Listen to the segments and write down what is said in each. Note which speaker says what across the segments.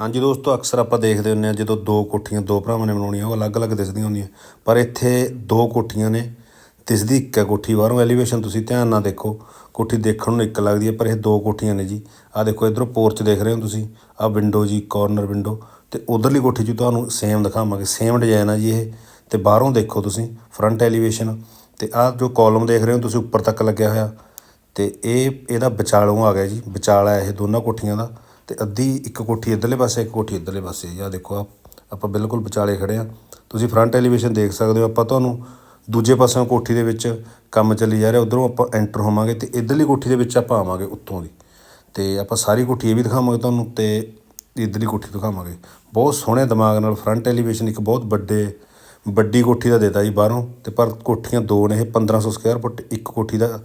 Speaker 1: ਹਾਂਜੀ ਦੋਸਤੋ, ਅਕਸਰ ਆਪਾਂ ਦੇਖਦੇ ਹੁੰਦੇ ਆ ਜਦੋਂ ਦੋ ਕੋਠੀਆਂ ਦੋ ਭਰਾਵਾਂ ਨੇ ਬਣਾਉਣੀਆਂ, ਉਹ ਅਲੱਗ-ਅਲੱਗ ਦਿਸਦੀਆਂ ਹੁੰਦੀਆਂ। ਪਰ ਇੱਥੇ ਦੋ ਕੋਠੀਆਂ ਨੇ, ਦਿਸਦੀ ਇੱਕ ਹੈ ਕੋਠੀ, ਬਾਹਰੋਂ ਐਲੀਵੇਸ਼ਨ ਤੁਸੀਂ ਧਿਆਨ ਨਾਲ ਦੇਖੋ, ਕੋਠੀ ਦੇਖਣ ਨੂੰ ਇੱਕ ਲੱਗਦੀ ਹੈ, ਪਰ ਇਹ ਦੋ ਕੋਠੀਆਂ ਨੇ ਜੀ। ਆਹ ਦੇਖੋ, ਇਧਰੋਂ ਪੋਰਚ ਦੇਖ ਰਹੇ ਹੋ ਤੁਸੀਂ, ਆਹ ਵਿੰਡੋ ਜੀ ਕਾਰਨਰ ਵਿੰਡੋ ਤੇ ਉਧਰਲੀ ਕੋਠੀ 'ਚ ਤੁਹਾਨੂੰ ਸੇਮ ਦਿਖਾਵਾਂਗੇ ਸੇਮ ਡਿਜ਼ਾਈਨ ਆ ਜੀ ਇਹ। ਤੇ ਬਾਹਰੋਂ ਦੇਖੋ ਤੁਸੀਂ ਫਰੰਟ ਐਲੀਵੇਸ਼ਨ ਤੇ ਆਹ ਜੋ ਕਾਲਮ ਦੇਖ ਰਹੇ ਹੋ ਤੁਸੀਂ, ਉੱਪਰ ਤੱਕ ਲੱਗਿਆ ਹੋਇਆ। ਤੇ ਇਹ, ਇਹਦਾ ਵਿਚਾਲੋਂ ਆ ਗਿਆ ਜੀ, ਵਿਚਾਲਾ ਇਹ ਦੋਨਾਂ ਕੋਠੀਆਂ ਦਾ। ਤੇ ਅੱਧੀ ਇੱਕ ਕੋਠੀ ਇੱਧਰਲੇ ਪਾਸੇ, ਇੱਕ ਕੋਠੀ ਇੱਧਰਲੇ ਪਾਸੇ। ਆ ਦੇਖੋ ਆਹ ਆਪਾਂ ਬਿਲਕੁਲ ਵਿਚਾਲੇ ਖੜੇ ਆ। ਤੁਸੀਂ ਫਰੰਟ ਐਲੀਵੇਸ਼ਨ ਦੇਖ ਸਕਦੇ ਹੋ। ਆਪਾਂ ਤੁਹਾਨੂੰ ਦੂਜੇ ਪਾਸਿਓਂ ਕੋਠੀ ਦੇ ਵਿੱਚ ਕੰਮ ਚੱਲੀ ਜਾ ਰਿਹਾ। ਉਧਰੋਂ ਆਪਾਂ ਐਂਟਰ ਹੋਵਾਂਗੇ ਤੇ ਇੱਧਰਲੀ ਕੋਠੀ ਦੇ ਵਿੱਚ ਆਪਾਂ ਆਵਾਂਗੇ ਉੱਤੋਂ ਦੀ। ਤੇ ਆਪਾਂ ਸਾਰੀ ਕੋਠੀ ਇਹ ਵੀ ਦਿਖਾਵਾਂਗੇ ਤੁਹਾਨੂੰ ਤੇ ਇੱਧਰਲੀ ਕੋਠੀ ਦਿਖਾਵਾਂਗੇ। ਬਹੁਤ ਸੋਹਣੇ ਦਿਮਾਗ ਨਾਲ ਫਰੰਟ ਐਲੀਵੇਸ਼ਨ ਇੱਕ ਬਹੁਤ ਵੱਡੇ, ਵੱਡੀ ਕੋਠੀ ਦਾ ਦਿੱਤਾ ਜੀ ਬਾਹਰੋਂ। ਤੇ ਪਰ ਕੋਠੀਆਂ ਦੋ ਨੇ, ਇਹ 1500 ਸਕੁਅਰ ਫੁੱਟ ਇੱਕ ਕੋਠੀ ਦਾ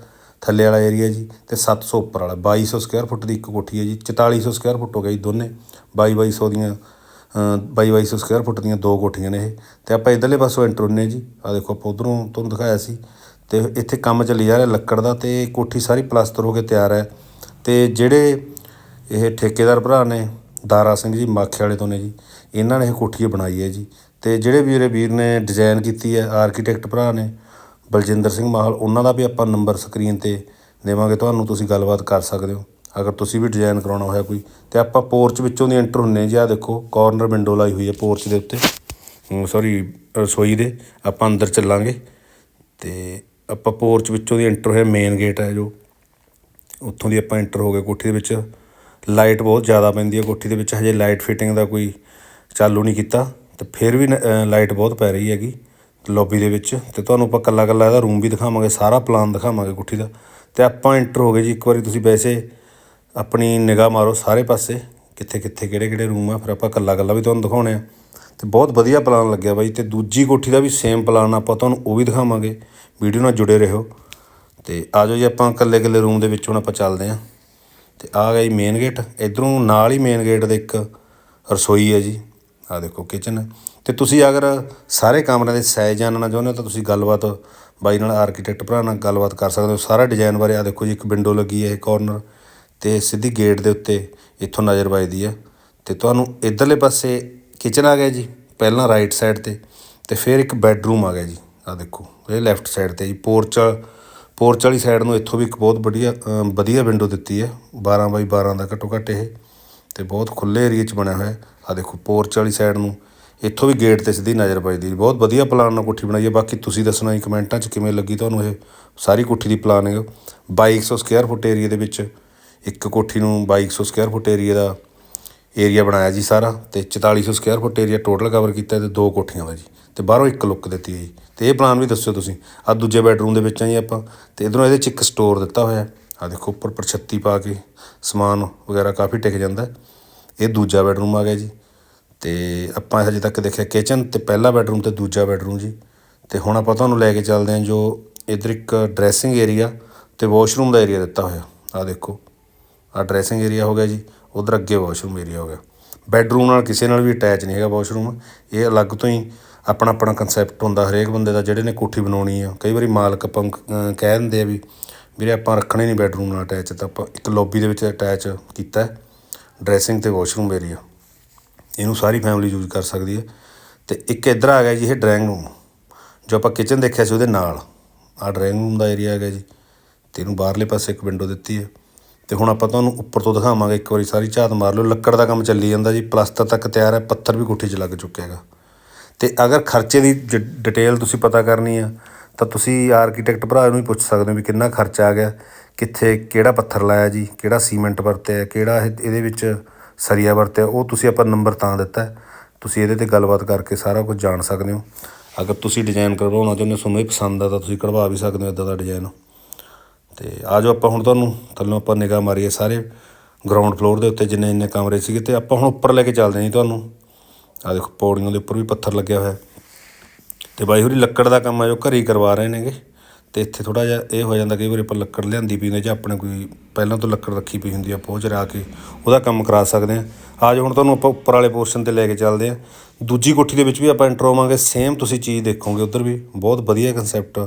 Speaker 1: ਥੱਲੇ ਵਾਲਾ ਏਰੀਆ ਜੀ ਤੇ 700 ਉੱਪਰ ਵਾਲਾ 2200 ਸਕੁਅਰ ਫੁੱਟ ਦੀ ਇੱਕ ਕੋਠੀ ਹੈ ਜੀ 4400 ਸਕੁਅਰ ਫੁੱਟ ਹੋ ਗਿਆ ਜੀ ਦੋਨੇ 22 2200 ਦੀਆਂ ਅ, 22 2200 ਸਕੁਅਰ ਫੁੱਟ ਦੀਆਂ ਦੋ ਕੋਠੀਆਂ ਨੇ ਇਹ। ਤੇ ਆਪਾਂ ਇਧਰਲੇ ਪਾਸੋਂ ਐਂਟਰ ਹੁੰਨੇ ਜੀ ਆ ਦੇਖੋ ਆਪਾਂ ਉਧਰੋਂ ਤੁਹਾਨੂੰ ਦਿਖਾਇਆ ਸੀ। ਤੇ ਇੱਥੇ ਕੰਮ ਚੱਲੀ ਜਾ ਰਿਹਾ ਲੱਕੜ ਦਾ ਤੇ ਕੋਠੀ ਸਾਰੀ ਪਲਾਸਟਰ ਹੋ ਕੇ ਤਿਆਰ ਹੈ। ਤੇ ਜਿਹੜੇ ਇਹ ਠੇਕੇਦਾਰ ਭਰਾ ਨੇ ਦਾਰਾ ਸਿੰਘ ਜੀ ਮਾਖੇ ਵਾਲੇ ਤੋਂ ਨੇ ਜੀ ਇਹਨਾਂ ਨੇ ਇਹ ਕੋਠੀ ਬਣਾਈ ਹੈ ਜੀ। ਤੇ ਜਿਹੜੇ ਵੀਰੇ ਵੀਰ ਨੇ ਡਿਜ਼ਾਈਨ ਕੀਤੀ ਹੈ ਆਰਕੀਟੈਕਟ ਭਰਾ ਨੇ ਬਲਜਿੰਦਰ ਸਿੰਘ ਮਾਹਲ, ਉਹਨਾਂ ਦਾ ਵੀ ਆਪਾਂ ਨੰਬਰ ਸਕਰੀਨ ਤੇ ਦੇਵਾਂਗੇ, ਤੁਹਾਨੂੰ ਤੁਸੀਂ ਗੱਲਬਾਤ ਕਰ ਸਕਦੇ ਹੋ। ਅਗਰ ਤੁਸੀਂ ਵੀ ਡਿਜ਼ਾਈਨ ਕਰਾਉਣਾ ਹੋਇਆ ਕੋਈ, ਤੇ ਆਪਾਂ ਪੋਰਚ ਵਿੱਚੋਂ ਦੀ ਐਂਟਰ ਹੁੰਨੇ ਜੀ ਆ ਦੇਖੋ ਕਾਰਨਰ ਵਿੰਡੋ ਲਾਈ ਹੋਈ ਹੈ ਪੋਰਚ ਦੇ ਉੱਤੇ। ਸੌਰੀ ਰਸੋਈ ਦੇ, ਆਪਾਂ ਅੰਦਰ ਚੱਲਾਂਗੇ। ਤੇ ਆਪਾਂ ਪੋਰਚ ਵਿੱਚੋਂ ਦੀ ਐਂਟਰ ਹੋਇਆ ਮੇਨ ਗੇਟ ਹੈ ਜੋ। ਉੱਥੋਂ ਦੀ ਆਪਾਂ ਐਂਟਰ ਹੋ ਗਏ ਕੋਠੀ ਦੇ ਵਿੱਚ। ਲਾਈਟ ਬਹੁਤ ਜ਼ਿਆਦਾ ਪੈਂਦੀ ਹੈ ਕੋਠੀ ਦੇ ਵਿੱਚ, ਹਜੇ ਲਾਈਟ ਫਿਟਿੰਗ ਦਾ ਕੋਈ ਚਾਲੂ ਨਹੀਂ ਕੀਤਾ। ਤੇ ਫਿਰ ਵੀ ਲਾਈਟ ਬਹੁਤ ਪੈ ਰਹੀ ਹੈਗੀ। ਲੌਬੀ ਦੇ ਵਿੱਚ ਤੇ ਤੁਹਾਨੂੰ ਆਪਾਂ ਕੱਲਾ ਕੱਲਾ ਇਹਦਾ ਰੂਮ ਵੀ ਦਿਖਾਵਾਂਗੇ, ਸਾਰਾ ਪਲਾਨ ਦਿਖਾਵਾਂਗੇ ਕੋਠੀ ਦਾ। ਤੇ ਆਪਾਂ ਐਂਟਰ ਹੋ ਗਏ ਜੀ, ਇੱਕ ਵਾਰੀ ਤੁਸੀਂ ਵੈਸੇ ਆਪਣੀ ਨਿਗਾਹ ਮਾਰੋ ਸਾਰੇ ਪਾਸੇ, ਕਿੱਥੇ ਕਿੱਥੇ ਕਿਹੜੇ ਕਿਹੜੇ ਰੂਮ ਆ, ਫਿਰ ਆਪਾਂ ਕੱਲਾ ਕੱਲਾ ਵੀ ਤੁਹਾਨੂੰ ਦਿਖਾਉਣੇ ਆ। ਤੇ ਬਹੁਤ ਵਧੀਆ ਪਲਾਨ ਲੱਗਿਆ ਬਾਈ, ਤੇ ਦੂਜੀ ਕੋਠੀ ਦਾ ਵੀ ਸੇਮ ਪਲਾਨ ਆਪਾਂ ਤੁਹਾਨੂੰ ਉਹ ਵੀ ਦਿਖਾਵਾਂਗੇ। ਵੀਡੀਓ ਨਾਲ ਜੁੜੇ ਰਹੋ। ਤੇ ਆ ਜਾਓ ਜੀ ਆਪਾਂ ਇਕੱਲੇ ਇਕੱਲੇ ਰੂਮ ਦੇ ਵਿੱਚ ਹੁਣ ਆਪਾਂ ਚੱਲਦੇ ਹਾਂ ਤੇ ਆ ਗਿਆ ਜੀ ਮੇਨ ਗੇਟ ਇਧਰੋਂ ਨਾਲ ਹੀ ਮੇਨ ਗੇਟ ਦੇ ਇੱਕ ਰਸੋਈ ਹੈ ਜੀ। ਆ ਦੇਖੋ ਕਿਚਨ ਅਤੇ ਤੁਸੀਂ ਅਗਰ ਸਾਰੇ ਕਮਰਿਆਂ ਦੇ ਸਾਈਜ਼ ਜਾਣਨਾ ਚਾਹੁੰਦੇ ਹੋ ਤਾਂ ਤੁਸੀਂ ਗੱਲਬਾਤ ਬਾਈ ਨਾਲ ਆਰਕੀਟੈਕਟ ਭਰਾ ਨਾਲ ਗੱਲਬਾਤ ਕਰ ਸਕਦੇ ਹੋ। ਸਾਰਾ ਡਿਜ਼ਾਈਨ ਬਾਰੇ ਆ ਦੇਖੋ ਜੀ, ਇੱਕ ਵਿੰਡੋ ਲੱਗੀ ਹੈ, ਇਹ ਕੋਰਨਰ ਅਤੇ ਸਿੱਧੀ ਗੇਟ ਦੇ ਉੱਤੇ ਇੱਥੋਂ ਨਜ਼ਰ ਵੱਜਦੀ ਹੈ। ਅਤੇ ਤੁਹਾਨੂੰ ਇਧਰਲੇ ਪਾਸੇ ਕਿਚਨ ਆ ਗਿਆ ਜੀ, ਪਹਿਲਾਂ ਰਾਈਟ ਸਾਈਡ ਤੇ ਅਤੇ ਫਿਰ ਇੱਕ ਬੈੱਡਰੂਮ ਆ ਗਿਆ ਜੀ ਆ ਦੇਖੋ, ਇਹ ਲੈਫਟ ਸਾਈਡ ਤੇ ਜੀ। ਪੋਰਚ ਪੋਰਚ ਵਾਲੀ ਸਾਈਡ ਨੂੰ ਇੱਥੋਂ ਵੀ ਇੱਕ ਬਹੁਤ ਵਧੀਆ ਵਧੀਆ ਵਿੰਡੋ ਦਿੱਤੀ ਹੈ 12 ਬਾਈ 12 ਦਾ ਘੱਟੋ ਘੱਟ ਇਹ ਅਤੇ ਬਹੁਤ ਖੁੱਲੇ ਏਰੀਆ 'ਚ ਬਣਿਆ ਹੋਇਆ ਆ ਦੇਖੋ ਪੋਰਚ ਵਾਲੀ ਸਾਈਡ ਨੂੰ ਇੱਥੋਂ ਵੀ ਗੇਟ ਤੇ ਸਿੱਧੀ ਨਜ਼ਰ ਵੱਜਦੀ ਹੈ ਬਹੁਤ ਵਧੀਆ ਪਲਾਨ ਨਾਲ ਕੋਠੀ ਬਣਾਈ ਹੈ। ਬਾਕੀ ਤੁਸੀਂ ਦੱਸਣਾ ਜੀ ਕਮੈਂਟਾਂ 'ਚ ਕਿਵੇਂ ਲੱਗੀ ਤੁਹਾਨੂੰ ਇਹ ਸਾਰੀ ਕੋਠੀ ਦੀ ਪਲਾਨਿੰਗ 2200 ਸਕੁਅਰ ਫੁੱਟ ਏਰੀਆ ਦੇ ਵਿੱਚ ਇੱਕ ਕੋਠੀ ਨੂੰ 2200 ਸਕੁਅਰ ਫੁੱਟ ਏਰੀਆ ਦਾ ਏਰੀਆ ਬਣਾਇਆ ਜੀ ਸਾਰਾ ਤੇ 4400 square foot area total cover ਕੀਤਾ ਤੇ ਦੋ ਕੋਠੀਆਂ ਦਾ ਜੀ ਤੇ ਬਾਹਰੋਂ ਇੱਕ ਲੁੱਕ ਦਿੱਤੀ ਹੈ ਜੀ। ਤੇ ਇਹ ਪਲਾਨ ਵੀ ਦੱਸਿਓ ਤੁਸੀਂ। ਆ ਦੂਜੇ ਬੈਡਰੂਮ ਦੇ ਵਿੱਚ ਆ ਜੀ ਆਪਾਂ ਤੇ ਇਧਰੋਂ ਇਹਦੇ ਚ ਇੱਕ ਸਟੋਰ ਦਿੱਤਾ ਹੋਇਆ। ਆ ਦੇਖੋ ਉੱਪਰ ਪਰਛੱਤੀ ਪਾ ਕੇ ਸਮਾਨ ਵਗੈਰਾ ਕਾਫੀ ਟਿਕ ਜਾਂਦਾ। ਇਹ ਦੂਜਾ ਬੈਡਰੂਮ ਆ ਗਿਆ ਜੀ। ਤੇ ਆਪਾਂ ਹਜੇ ਤੱਕ ਦੇਖਿਆ ਕਿਚਨ ਤੇ ਪਹਿਲਾ ਬੈਡਰੂਮ ਤੇ ਦੂਜਾ ਬੈਡਰੂਮ ਜੀ। ਤੇ ਹੁਣ ਆਪਾਂ ਤੁਹਾਨੂੰ ਲੈ ਕੇ ਚੱਲਦੇ ਹਾਂ ਜੋ ਇਧਰ ਇੱਕ ਡਰੈਸਿੰਗ ਏਰੀਆ ਤੇ ਵਾਸ਼ਰੂਮ ਦਾ ਏਰੀਆ ਦਿੱਤਾ ਹੋਇਆ। ਆ ਦੇਖੋ ਆ ਡਰੈਸਿੰਗ ਏਰੀਆ ਹੋ ਗਿਆ ਜੀ, ਉਧਰ ਅੱਗੇ ਵਾਸ਼ਰੂਮ ਏਰੀਆ ਹੋ ਗਿਆ। ਬੈਡਰੂਮ ਨਾਲ ਕਿਸੇ ਨਾਲ ਵੀ ਅਟੈਚ ਨਹੀਂ ਹੈਗਾ ਵਾਸ਼ਰੂਮ ਇਹ ਅਲੱਗ ਤੋਂ ਹੀ ਆਪਣਾ ਆਪਣਾ ਕਨਸੈਪਟ ਹੁੰਦਾ ਹਰੇਕ ਬੰਦੇ ਦਾ, ਜਿਹੜੇ ਨੇ ਕੋਠੀ ਬਣਾਉਣੀ ਆ। ਕਈ ਵਾਰੀ ਮਾਲਕ ਆਪਾਂ ਕ- ਕਹਿ ਦਿੰਦੇ ਆ ਵੀ, ਵੀਰੇ ਆਪਾਂ ਰੱਖਣੇ ਨਹੀਂ ਬੈਡਰੂਮ ਨਾਲ ਅਟੈਚ ਤਾਂ ਆਪਾਂ ਇੱਕ ਲੌਬੀ ਦੇ ਵਿੱਚ ਅਟੈਚ ਕੀਤਾ ਡਰੈਸਿੰਗ ਤੇ ਵਾਸ਼ਰੂਮ ਏਰੀਆ ਇਹਨੂੰ ਸਾਰੀ ਫੈਮਿਲੀ ਯੂਜ਼ ਕਰ ਸਕਦੀ ਹੈ। ਤੇ ਇੱਕ ਇੱਧਰ ਆ ਗਿਆ ਜੀ, ਇਹ ਡਰਾਇੰਗ ਰੂਮ ਜੋ ਆਪਾਂ ਕਿਚਨ ਦੇਖਿਆ ਸੀ ਉਹਦੇ ਨਾਲ। ਆ ਡਰਾਇੰਗ ਰੂਮ ਦਾ ਏਰੀਆ ਹੈਗਾ ਜੀ। ਤੇ ਇਹਨੂੰ ਬਾਹਰਲੇ ਪਾਸੇ ਇੱਕ ਵਿੰਡੋ ਦਿੱਤੀ ਹੈ। ਤੇ ਹੁਣ ਆਪਾਂ ਤੁਹਾਨੂੰ ਉੱਪਰ ਤੋਂ ਦਿਖਾਵਾਂਗੇ ਇੱਕ ਵਾਰੀ, ਸਾਰੀ ਝਾਤ ਮਾਰ ਲਓ। ਲੱਕੜ ਦਾ ਕੰਮ ਚੱਲੀ ਜਾਂਦਾ ਜੀ। ਪਲਸਤਰ ਤੱਕ ਤਿਆਰ ਹੈ, ਪੱਥਰ ਵੀ ਕੋਠੀ 'ਚ ਲੱਗ ਚੁੱਕਿਆ ਹੈਗਾ। ਤੇ ਅਗਰ ਖਰਚੇ ਦੀ ਜ- ਡਿਟੇਲ ਤੁਸੀਂ ਪਤਾ ਕਰਨੀ ਆ, ਤਾਂ ਤੁਸੀਂ ਆਰਕੀਟੈਕਟ ਭਰਾ ਨੂੰ ਵੀ ਪੁੱਛ ਸਕਦੇ ਹੋ ਵੀ ਕਿੰਨਾ ਖਰਚਾ ਆ ਗਿਆ, ਕਿੱਥੇ, ਕਿਹੜਾ ਪੱਥਰ ਲਾਇਆ ਜੀ, ਕਿਹੜਾ ਸੀਮੈਂਟ ਵਰਤਿਆ, ਕਿਹੜਾ ਇਹ- ਇਹਦੇ ਵਿੱਚ ਸਰੀਆ ਵਰਤਿਆ, ਉਹ ਤੁਸੀਂ ਆਪਾਂ ਨੰਬਰ ਤਾਂ ਦਿੱਤਾ ਤੁਸੀਂ ਇਹਦੇ ਤੇ ਗੱਲਬਾਤ ਕਰਕੇ ਸਾਰਾ ਕੁਝ ਜਾਣ ਸਕਦੇ ਹੋ। ਅਗਰ ਤੁਸੀਂ ਡਿਜ਼ਾਈਨ ਕਰਵਾਉਣਾ ਚਾਹੁੰਦੇ ਹੋ, ਤੁਹਾਨੂੰ ਇਹ ਪਸੰਦ ਆ ਤਾਂ ਤੁਸੀਂ ਕਢਵਾ ਵੀ ਸਕਦੇ ਹੋ ਇਦਾਂ ਦਾ ਡਿਜ਼ਾਈਨ ਤੇ ਆ ਜਾਓ ਆਪਾਂ ਹੁਣ ਤੁਹਾਨੂੰ, ਥੱਲੋਂ ਆਪਾਂ ਨਿਗਾਹ ਮਾਰੀਏ ਸਾਰੇ ਗਰਾਊਂਡ ਫਲੋਰ ਦੇ ਉੱਤੇ ਜਿੰਨੇ ਜਿੰਨੇ ਕਮਰੇ ਸੀਗੇ ਤੇ ਆਪਾਂ ਹੁਣ ਉੱਪਰ ਲੈ ਕੇ ਚੱਲਦੇ ਹਾਂ ਜੀ ਤੁਹਾਨੂੰ। ਆ ਦੇਖੋ ਪੌੜੀਆਂ ਦੇ ਉੱਪਰ ਵੀ ਪੱਥਰ ਲੱਗਿਆ ਹੋਇਆ ਤੇ ਬਾਈ ਹੋਰੀ ਲੱਕੜ ਦਾ ਕੰਮ ਆ ਜੋ ਘਰੇ ਹੀ ਕਰਵਾ ਰਹੇ ਨੇਗੇ। ਅਤੇ ਇੱਥੇ ਥੋੜ੍ਹਾ ਜਿਹਾ ਇਹ ਹੋ ਜਾਂਦਾ ਕਈ ਵਾਰੀ ਆਪਾਂ ਲੱਕੜ ਲਿਆਂਦੀ ਪਈ ਨੇ ਜਾਂ ਆਪਣੇ ਕੋਈ ਪਹਿਲਾਂ ਤੋਂ ਲੱਕੜ ਰੱਖੀ ਪਈ ਹੁੰਦੀ ਆ ਪਹੁੰਚ ਚਰਾ ਕੇ, ਉਹਦਾ ਕੰਮ ਕਰਾ ਸਕਦੇ ਹਾਂ ਆ ਜਾਓ, ਹੁਣ ਤੁਹਾਨੂੰ ਆਪਾਂ ਉੱਪਰ ਵਾਲੇ ਪੋਰਸ਼ਨ ਤੇ ਲੈ ਕੇ ਚੱਲਦੇ ਹਾਂ ਦੂਜੀ ਕੋਠੀ ਦੇ ਵਿੱਚ ਵੀ ਆਪਾਂ ਐਂਟਰ ਹੋਵਾਂਗੇ ਸੇਮ ਤੁਸੀਂ ਚੀਜ਼ ਦੇਖੋਗੇ ਉੱਧਰ ਵੀ, ਬਹੁਤ ਵਧੀਆ ਕਨਸੈਪਟ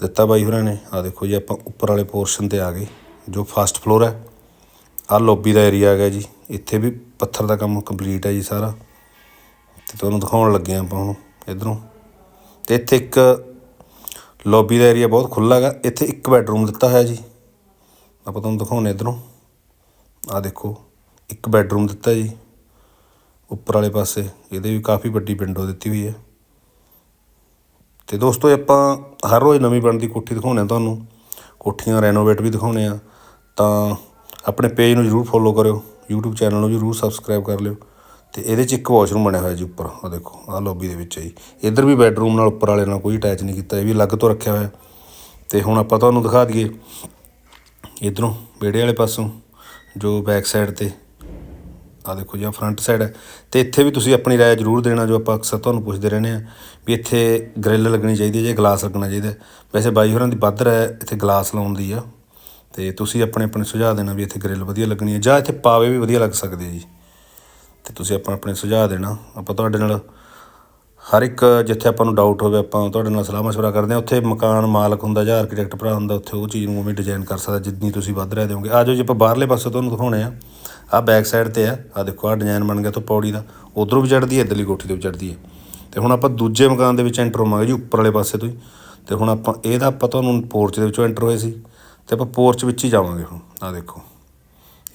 Speaker 1: ਦਿੱਤਾ ਬਾਈ ਹੋਰਾਂ ਨੇ। ਆ ਦੇਖੋ ਜੀ, ਆਪਾਂ ਉੱਪਰ ਵਾਲੇ ਪੋਰਸ਼ਨ ਤੇ ਆ ਗਏ, ਜੋ ਫਸਟ ਫਲੋਰ ਹੈ। ਆ ਲੌਬੀ ਦਾ ਏਰੀਆ ਹੈਗਾ ਜੀ, ਇੱਥੇ ਵੀ ਪੱਥਰ ਦਾ ਕੰਮ ਕੰਪਲੀਟ ਹੈ ਜੀ ਸਾਰਾ। ਤੇ ਤੁਹਾਨੂੰ ਦਿਖਾਉਣ ਲੱਗੇ ਹਾਂ ਆਪਾਂ ਹੁਣ, ਇਧਰੋਂ। ਤੇ ਇੱਥੇ ਇੱਕ ਲੌਬੀ ਦਾ ਏਰੀਆ ਬਹੁਤ ਖੁੱਲ੍ਹਾ ਹੈਗਾ। ਇੱਥੇ ਇੱਕ ਬੈਡਰੂਮ ਦਿੱਤਾ ਹੋਇਆ ਜੀ। ਆਪਾਂ ਤੁਹਾਨੂੰ ਦਿਖਾਉਂਦੇ ਇਧਰੋਂ। ਆ ਦੇਖੋ, ਇੱਕ ਬੈਡਰੂਮ ਦਿੱਤਾ ਜੀ। ਉੱਪਰ ਵਾਲੇ ਪਾਸੇ, ਇਹਦੇ ਵੀ ਕਾਫੀ ਵੱਡੀ ਵਿੰਡੋ ਦਿੱਤੀ ਹੋਈ ਹੈ। ਤੇ ਦੋਸਤੋ ਆਪਾਂ ਹਰ ਰੋਜ਼ ਨਵੀਂ ਬਣਦੀ ਕੋਠੀ ਦਿਖਾਉਂਦੇ ਆ ਤੁਹਾਨੂੰ। ਕੋਠੀਆਂ ਰੈਨੋਵੇਟ ਵੀ ਦਿਖਾਉਂਦੇ ਆ ਤਾਂ ਆਪਣੇ ਪੇਜ ਨੂੰ ਜਰੂਰ ਫੋਲੋ ਕਰਿਓ। YouTube ਚੈਨਲ ਨੂੰ ਜਰੂਰ ਸਬਸਕ੍ਰਾਈਬ ਕਰ ਲਿਓ। ਅਤੇ ਇਹਦੇ 'ਚ ਇੱਕ ਵਾਸ਼ਰੂਮ ਬਣਿਆ ਹੋਇਆ ਜੀ ਉੱਪਰ, ਆਹ ਦੇਖੋ, ਆਹ ਲੋਬੀ ਦੇ ਵਿੱਚ ਹੈ ਜੀ। ਇੱਧਰ ਵੀ ਬੈੱਡਰੂਮ ਨਾਲ ਉੱਪਰ ਵਾਲੇ ਨਾਲ ਕੋਈ ਅਟੈਚ ਨਹੀਂ ਕੀਤਾ, ਇਹ ਵੀ ਅਲੱਗ ਤੋਂ ਰੱਖਿਆ ਹੋਇਆ। ਅਤੇ ਹੁਣ ਆਪਾਂ ਤੁਹਾਨੂੰ ਦਿਖਾ ਦਈਏ, ਇਧਰੋਂ ਵਿਹੜੇ ਵਾਲੇ ਪਾਸੋਂ, ਜੋ ਬੈਕ ਸਾਈਡ ਤੇ ਆ ਦੇਖੋ ਜੀ ਫਰੰਟ ਸਾਈਡ ਹੈ। ਤੇ ਇੱਥੇ ਵੀ ਤੁਸੀਂ ਆਪਣੀ ਰਾਏ ਜ਼ਰੂਰ ਦੇਣਾ, ਜੋ ਆਪਾਂ ਅਕਸਰ ਤੁਹਾਨੂੰ ਪੁੱਛਦੇ ਰਹਿੰਦੇ ਆ ਵੀ ਇੱਥੇ ਗ੍ਰਿਲ ਲੱਗਣੀ ਚਾਹੀਦੀ ਹੈ ਜਾਂ ਗਲਾਸ ਲੱਗਣਾ ਚਾਹੀਦਾ ਵੈਸੇ ਬਾਈ ਹੋਰਾਂ ਦੀ ਵੱਧ ਰਾਏ ਇੱਥੇ ਗਲਾਸ ਲਾਉਣ ਦੀ ਆ। ਤੇ ਤੁਸੀਂ ਆਪਣੇ ਆਪਣੇ ਸੁਝਾਅ ਦੇਣਾ ਵੀ ਇੱਥੇ ਗ੍ਰਿਲ ਵਧੀਆ ਲੱਗਣੀ ਹੈ, ਜਾਂ ਇੱਥੇ ਪਾਵੇ ਵੀ ਵਧੀਆ ਲੱਗ ਸਕਦੇ ਆ ਜੀ। ਤੇ ਤੁਸੀਂ ਆਪਾਂ ਆਪਣੇ ਸੁਝਾਅ ਦੇਣਾ। ਆਪਾਂ ਤੁਹਾਡੇ ਨਾਲ ਹਰ ਇੱਕ ਜਿੱਥੇ ਆਪਾਂ ਨੂੰ ਡਾਊਟ ਹੋਵੇ, ਆਪਾਂ ਤੁਹਾਡੇ ਨਾਲ ਸਲਾਹ ਮਸ਼ਵਰਾ ਕਰਦੇ ਹਾਂ। ਉੱਥੇ ਮਕਾਨ ਮਾਲਕ ਹੁੰਦਾ ਜਾਂ ਆਰਕੀਟੈਕਟ ਭਰਾ ਹੁੰਦਾ, ਉੱਥੇ ਉਹ ਚੀਜ਼ ਨੂੰ ਉਵੇਂ ਡਿਜ਼ਾਈਨ ਕਰ ਸਕਦਾ, ਜਿੰਨੀ ਤੁਸੀਂ ਵੱਧ ਰਹਿ ਦਿਓਗੇ। ਆ ਜਾਓ ਜੀ, ਆਪਾਂ ਬਾਹਰਲੇ ਪਾਸੇ ਤੁਹਾਨੂੰ ਦਿਖਾਉਣੇ ਆ। ਆ ਬੈਕ ਸਾਈਡ ਤੇ ਆ ਆ ਦੇਖੋ, ਆ ਡਿਜ਼ਾਈਨ ਬਣ ਗਿਆ ਤੋਂ ਪੌੜੀ ਦਾ। ਉਧਰੋਂ ਵੀ ਚੜਦੀ ਹੈ, ਇੱਧਰਲੀ ਕੋਠੀ ਤੇ ਵੀ ਚੜਦੀ ਹੈ। ਤੇ ਹੁਣ ਆਪਾਂ ਦੂਜੇ ਮਕਾਨ ਦੇ ਵਿੱਚ ਐਂਟਰ ਹੋਵਾਂਗੇ ਜੀ, ਉੱਪਰ ਵਾਲੇ ਪਾਸੇ ਤੋਂ ਹੀ। ਤੇ ਹੁਣ ਆਪਾਂ, ਇਹਦਾ ਆਪਾਂ ਤੁਹਾਨੂੰ ਪੋਰਚ ਦੇ ਵਿੱਚੋਂ ਐਂਟਰ ਹੋਏ ਸੀ। ਤੇ ਆਪਾਂ ਪੋਰਚ ਵਿੱਚ ਹੀ ਜਾਵਾਂਗੇ ਹੁਣ। ਆ ਦੇਖੋ।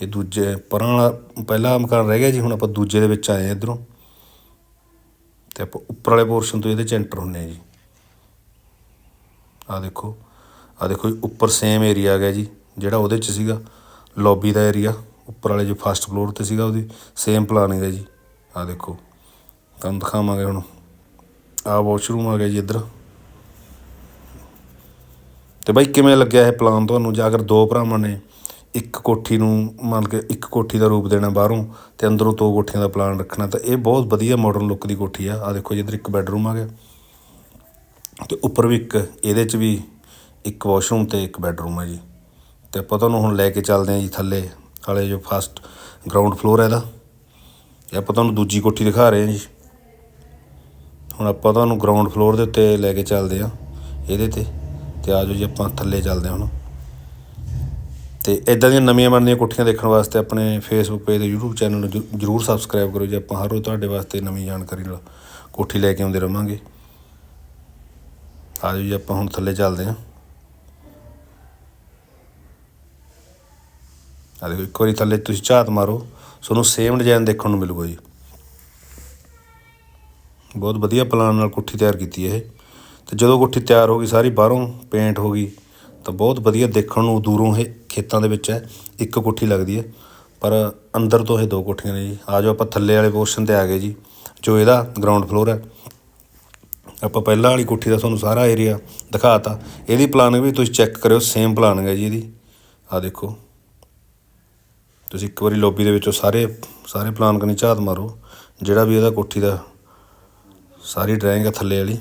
Speaker 1: ਇਹ ਦੂਜੇ ਪਰਾਂ ਵਾਲਾ, ਪਹਿਲਾ ਮਕਾਨ ਰਹਿ ਗਿਆ ਜੀ, ਹੁਣ ਆਪਾਂ ਦੂਜੇ ਦੇ ਵਿੱਚ ਆਏ ਆ ਇਧਰੋਂ। ਤੇ ਆਪਾਂ ਉੱਪਰ ਵਾਲੇ ਪੋਰਸ਼ਨ ਤੋਂ ਇਹਦੇ ਚ ਐਂਟਰ ਹੁੰਨੇ ਆ ਜੀ। ਆ ਦੇਖੋ ਆ ਦੇਖੋ ਜੀ, ਉੱਪਰ ਸੇਮ ਏਰੀਆ ਆ ਗਿਆ ਜੀ, ਜਿਹੜਾ ਉਹਦੇ ਚ ਸੀਗਾ ਲੌਬੀ ਦਾ ਏਰੀਆ ਉੱਪਰ ਵਾਲੇ ਜੋ ਫਸਟ ਫਲੋਰ ਤੇ ਸੀਗਾ ਉਹਦੀ ਸੇਮ ਪਲਾਨਿੰਗ ਹੈ ਜੀ। ਆ ਦੇਖੋ, ਤੁਹਾਨੂੰ ਦਿਖਾਵਾਂਗੇ ਹੁਣ। ਆ ਵਾਸ਼ਰੂਮ ਆ ਗਿਆ ਜੀ ਇੱਧਰ। ਤੇ ਬਾਈ ਕਿਵੇਂ ਲੱਗਿਆ ਇਹ ਪਲਾਨ ਤੁਹਾਨੂੰ? ਜੇ ਅਗਰ ਦੋ ਭਰਾਵਾਂ ਨੇ ਇੱਕ ਕੋਠੀ ਨੂੰ ਮੰਨ ਕੇ ਇੱਕ ਕੋਠੀ ਦਾ ਰੂਪ ਦੇਣਾ ਬਾਹਰੋਂ ਅਤੇ ਅੰਦਰੋਂ ਦੋ ਕੋਠੀਆਂ ਦਾ ਪਲਾਨ ਰੱਖਣਾ, ਤਾਂ ਇਹ ਬਹੁਤ ਵਧੀਆ ਮਾਡਰਨ ਲੁੱਕ ਦੀ ਕੋਠੀ ਆ। ਆ ਦੇਖੋ ਜੀ, ਇੱਧਰ ਇੱਕ ਬੈੱਡਰੂਮ ਆ ਗਿਆ। ਤੇ ਉੱਪਰ ਵੀ ਇੱਕ, ਇਹਦੇ 'ਚ ਵੀ ਇੱਕ ਵਾਸ਼ਰੂਮ ਅਤੇ ਇੱਕ ਬੈੱਡਰੂਮ ਹੈ ਜੀ। ਅਤੇ ਆਪਾਂ ਤੁਹਾਨੂੰ ਹੁਣ ਲੈ ਕੇ ਚੱਲਦੇ ਹਾਂ ਜੀ ਥੱਲੇ ਵਾਲੇ ਜੋ ਫਸਟ ਗਰਾਊਂਡ ਫਲੋਰ ਹੈ ਇਹਦਾ। ਇਹ ਆਪਾਂ ਤੁਹਾਨੂੰ ਦੂਜੀ ਕੋਠੀ ਦਿਖਾ ਰਹੇ ਹਾਂ ਜੀ। ਹੁਣ ਆਪਾਂ ਤੁਹਾਨੂੰ ਗਰਾਊਂਡ ਫਲੋਰ ਦੇ ਉੱਤੇ ਲੈ ਕੇ ਚੱਲਦੇ ਹਾਂ ਇਹਦੇ ਤੇ। ਤੇ ਆਜੋ ਜੀ ਆਪਾਂ ਥੱਲੇ ਚੱਲਦੇ ਹਾਂ ਹੁਣ। ਤੇ ਇਦਾਂ ਦੀਆਂ ਨਵੀਆਂ ਬਣਦੀਆਂ ਕੋਠੀਆਂ ਦੇਖਣ ਵਾਸਤੇ ਆਪਣੇ ਫੇਸਬੁੱਕ ਪੇਜ ਤੇ YouTube ਚੈਨਲ ਨੂੰ ਜ਼ਰੂਰ ਸਬਸਕ੍ਰਾਈਬ ਕਰੋ ਜੀ। ਆਪਾਂ ਹਰ ਰੋਜ਼ ਤੁਹਾਡੇ ਵਾਸਤੇ ਨਵੀਂ ਜਾਣਕਾਰੀ ਨਾਲ ਕੋਠੀ ਲੈ ਕੇ ਆਉਂਦੇ ਰਵਾਂਗੇ। ਆਜੋ ਜੀ, ਆਪਾਂ ਹੁਣ ਥੱਲੇ ਚੱਲਦੇ ਹਾਂ। ਆ ਦੇਖੋ, ਇੱਕ ਵਾਰੀ ਥੱਲੇ ਤੁਸੀਂ ਝਾਤ ਮਾਰੋ। ਤੁਹਾਨੂੰ ਸੇਮ ਡਿਜ਼ਾਈਨ ਦੇਖਣ ਨੂੰ ਮਿਲੂਗਾ ਜੀ। ਬਹੁਤ ਵਧੀਆ ਪਲਾਨ ਨਾਲ ਕੋਠੀ ਤਿਆਰ ਕੀਤੀ ਹੈ ਇਹ। ਤੇ ਜਦੋਂ ਕੋਠੀ ਤਿਆਰ ਹੋ ਗਈ, ਸਾਰੀ ਬਾਹਰੋਂ ਪੇਂਟ ਹੋ ਗਈ, ਤਾਂ ਬਹੁਤ ਵਧੀਆ ਦੇਖਣ ਨੂੰ ਦੂਰੋਂ ਇਹ ਖੇਤਾਂ ਦੇ ਵਿੱਚ ਹੈ, ਇੱਕ ਕੋਠੀ ਲੱਗਦੀ ਹੈ, ਪਰ ਅੰਦਰ ਤੋਂ ਇਹ ਦੋ ਕੋਠੀਆਂ ਨੇ ਜੀ। ਆ ਜਾਓ ਆਪਾਂ ਥੱਲੇ ਵਾਲੇ ਪੋਰਸ਼ਨ ਤੇ ਆ ਗਏ ਜੀ, ਜੋ ਇਹਦਾ ਗਰਾਊਂਡ ਫਲੋਰ ਹੈ। ਆਪਾਂ ਪਹਿਲਾਂ ਵਾਲੀ ਕੋਠੀ ਦਾ ਤੁਹਾਨੂੰ ਸਾਰਾ ਏਰੀਆ ਦਿਖਾਤਾ। ਇਹਦੀ ਪਲਾਨਿੰਗ ਵੀ ਤੁਸੀਂ ਚੈੱਕ ਕਰਿਓ ਸੇਮ ਪਲਾਨਿੰਗ ਹੈ ਜੀ ਇਹਦੀ। ਆ ਦੇਖੋ। ਤੁਸੀਂ ਇੱਕ ਵਾਰੀ ਲੌਬੀ ਦੇ ਵਿੱਚੋਂ ਸਾਰੇ ਸਾਰੇ ਪਲਾਨ ਕਰਨੀ ਝਾਤ ਮਾਰੋ। ਜਿਹੜਾ ਵੀ ਇਹਦਾ ਕੋਠੀ ਦਾ ਸਾਰੀ ਡਰਾਇੰਗ ਹੈ ਥੱਲੇ ਵਾਲੀ।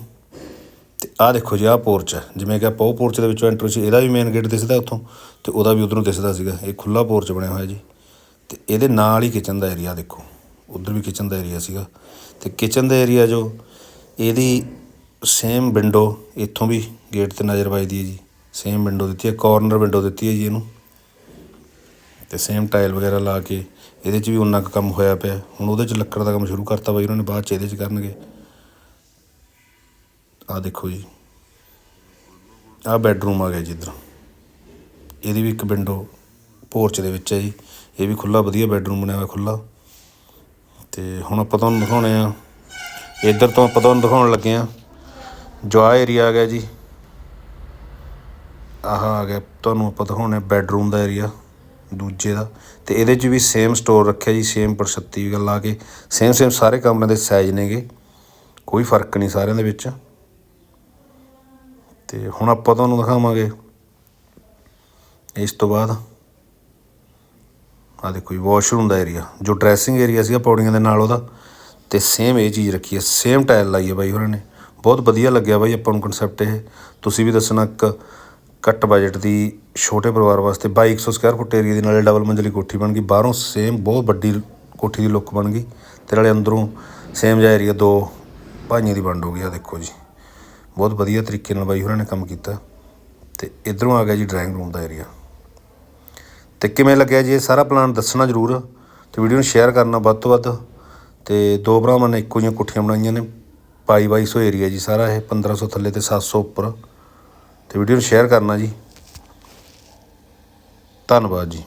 Speaker 1: ਤੇ ਆਹ ਦੇਖੋ ਜੀ, ਆਹ ਪੋਰਚ ਹੈ। ਜਿਵੇਂ ਕਿ ਆਪਾਂ ਉਹ ਪੋਰਚ ਦੇ ਵਿੱਚੋਂ ਐਂਟਰ ਸੀ, ਇਹਦਾ ਵੀ ਮੇਨ ਗੇਟ ਦਿਸਦਾ ਉੱਥੋਂ ਤੇ ਉਹਦਾ ਵੀ ਉਧਰੋਂ ਦਿਸਦਾ ਸੀਗਾ। ਇਹ ਖੁੱਲਾ ਪੋਰਚ ਬਣਿਆ ਹੋਇਆ ਜੀ। ਤੇ ਇਹਦੇ ਨਾਲ ਹੀ ਕਿਚਨ ਦਾ ਏਰੀਆ ਦੇਖੋ। ਉਧਰ ਵੀ ਕਿਚਨ ਦਾ ਏਰੀਆ ਸੀਗਾ। ਤੇ ਕਿਚਨ ਦਾ ਏਰੀਆ ਜੋ, ਇਹਦੀ ਸੇਮ ਵਿੰਡੋ ਇੱਥੋਂ ਵੀ ਗੇਟ ਤੇ ਨਜ਼ਰ ਵੱਜਦੀ ਹੈ ਜੀ। ਸੇਮ ਵਿੰਡੋ ਦਿੱਤੀ ਹੈ ਕਾਰਨਰ ਵਿੰਡੋ ਦਿੱਤੀ ਹੈ ਜੀ ਇਹਨੂੰ। ਤੇ ਸੇਮ ਟਾਈਲ ਵਗੈਰਾ ਲਾ ਕੇ ਇਹਦੇ 'ਚ ਵੀ ਉਨਾ ਕੁ ਕੰਮ ਹੋਇਆ ਪਿਆ। ਹੁਣ ਉਹਦੇ 'ਚ ਲੱਕੜ ਦਾ ਕੰਮ ਸ਼ੁਰੂ ਕਰਤਾ ਬਾਈ, ਉਹਨਾਂ ਨੇ ਬਾਅਦ 'ਚ ਇਹਦੇ 'ਚ ਕਰਨਗੇ। ਆਹ ਦੇਖੋ ਜੀ। ਆਹ ਬੈਡਰੂਮ ਆ ਗਿਆ ਜੀ ਇੱਧਰ। ਇਹਦੀ ਵੀ ਇੱਕ ਵਿੰਡੋ ਪੋਰਚ ਦੇ ਵਿੱਚ ਹੈ ਜੀ। ਇਹ ਵੀ ਖੁੱਲਾ ਵਧੀਆ ਬੈਡਰੂਮ ਬਣਿਆ ਹੋਇਆ ਖੁੱਲਾ ਤੇ ਹੁਣ ਆਪਾਂ ਤੁਹਾਨੂੰ ਦਿਖਾਉਣੇ ਆ। ਇੱਧਰ ਤੋਂ ਆਪਾਂ ਤੁਹਾਨੂੰ ਦਿਖਾਉਣ ਲੱਗੇ ਆ। ਜੋ ਏਰੀਆ ਆ ਗਿਆ ਜੀ, ਆਹ ਆ ਗਿਆ। ਤੁਹਾਨੂੰ ਆਪਾਂ ਦਿਖਾਉਣੇ ਬੈਡਰੂਮ ਦਾ ਏਰੀਆ ਦੂਜੇ ਦਾ। ਤੇ ਇਹਦੇ 'ਚ ਵੀ ਸੇਮ ਸਟੋਰ ਰੱਖਿਆ ਜੀ ਸੇਮ ਪਰ 36 ਗੱਲ ਆ ਕੇ। ਸੇਮ ਸੇਮ ਸਾਰੇ ਕਮਰਿਆਂ ਦੇ ਸਾਈਜ਼ ਨੇਗੇ। ਕੋਈ ਫ਼ਰਕ ਨਹੀਂ ਸਾਰਿਆਂ ਦੇ ਵਿੱਚ। ਤੇ ਹੁਣ ਆਪਾਂ ਤੁਹਾਨੂੰ ਦਿਖਾਵਾਂਗੇ। ਇਸ ਤੋਂ ਬਾਅਦ ਆ ਦੇਖੋ ਜੀ ਵਾਸ਼ਰੂਮ ਦਾ ਏਰੀਆ ਜੋ ਡਰੈਸਿੰਗ ਏਰੀਆ ਸੀਗਾ ਪੌੜੀਆਂ ਦੇ ਨਾਲ ਉਹਦਾ, ਤੇ ਸੇਮ ਇਹ ਚੀਜ਼ ਰੱਖੀ ਹੈ ਸੇਮ ਟਾਇਲ ਲਾਈ ਹੈ ਬਾਈ ਉਹਨਾਂ ਨੇ। ਬਹੁਤ ਵਧੀਆ ਲੱਗਿਆ ਬਾਈ ਆਪਾਂ ਨੂੰ ਕਨਸੈਪਟ ਇਹ। ਤੁਸੀਂ ਵੀ ਦੱਸਣਾ ਇੱਕ ਘੱਟ ਬਜਟ ਦੀ, ਛੋਟੇ ਪਰਿਵਾਰ ਵਾਸਤੇ 2200 ਸਕੁਅਰ ਫੁੱਟ ਏਰੀਆ ਦੇ ਨਾਲੇ ਡਬਲ ਮੰਜ਼ਲੀ ਕੋਠੀ ਬਣ ਗਈ। ਬਾਹਰੋਂ ਸੇਮ ਬਹੁਤ ਵੱਡੀ ਕੋਠੀ ਦੀ ਲੁੱਕ ਬਣ ਗਈ। ਤੇ ਨਾਲੇ ਅੰਦਰੋਂ ਸੇਮ ਜਿਹਾ ਏਰੀਆ ਦੋ ਭਾਈਆਂ ਦੀ ਵੰਡ ਹੋ ਗਈ ਆ ਦੇਖੋ ਜੀ। ਬਹੁਤ ਵਧੀਆ ਤਰੀਕੇ ਨਾਲ ਬਾਈ ਹੋਰਾਂ ਨੇ ਕੰਮ ਕੀਤਾ ਤੇ ਇਧਰੋਂ ਆ ਗਿਆ ਜੀ ਡਰਾਇੰਗ ਰੂਮ ਦਾ ਏਰੀਆ ਤੇ ਕਿਵੇਂ ਲੱਗਿਆ ਜੀ ਇਹ ਸਾਰਾ ਪਲਾਨ ਦੱਸਣਾ ਜ਼ਰੂਰ ਤੇ ਵੀਡੀਓ ਨੂੰ ਸ਼ੇਅਰ ਕਰਨਾ ਵੱਧ ਤੋਂ ਵੱਧ ਤੇ ਦੋ ਭਰਾਵਾਂ ਨੇ ਇੱਕੋ ਜਿਹੀਆਂ ਕੋਠੀਆਂ ਬਣਾਈਆਂ ਨੇ, ਬਾਈ ਬਾਈ ਸੌ ਏਰੀਆ ਜੀ ਸਾਰਾ ਇਹ 1500 ਥੱਲੇ ਤੇ 700 ਉੱਪਰ। ਤੇ ਵੀਡੀਓ ਨੂੰ ਸ਼ੇਅਰ ਕਰਨਾ ਜੀ। ਧੰਨਵਾਦ ਜੀ।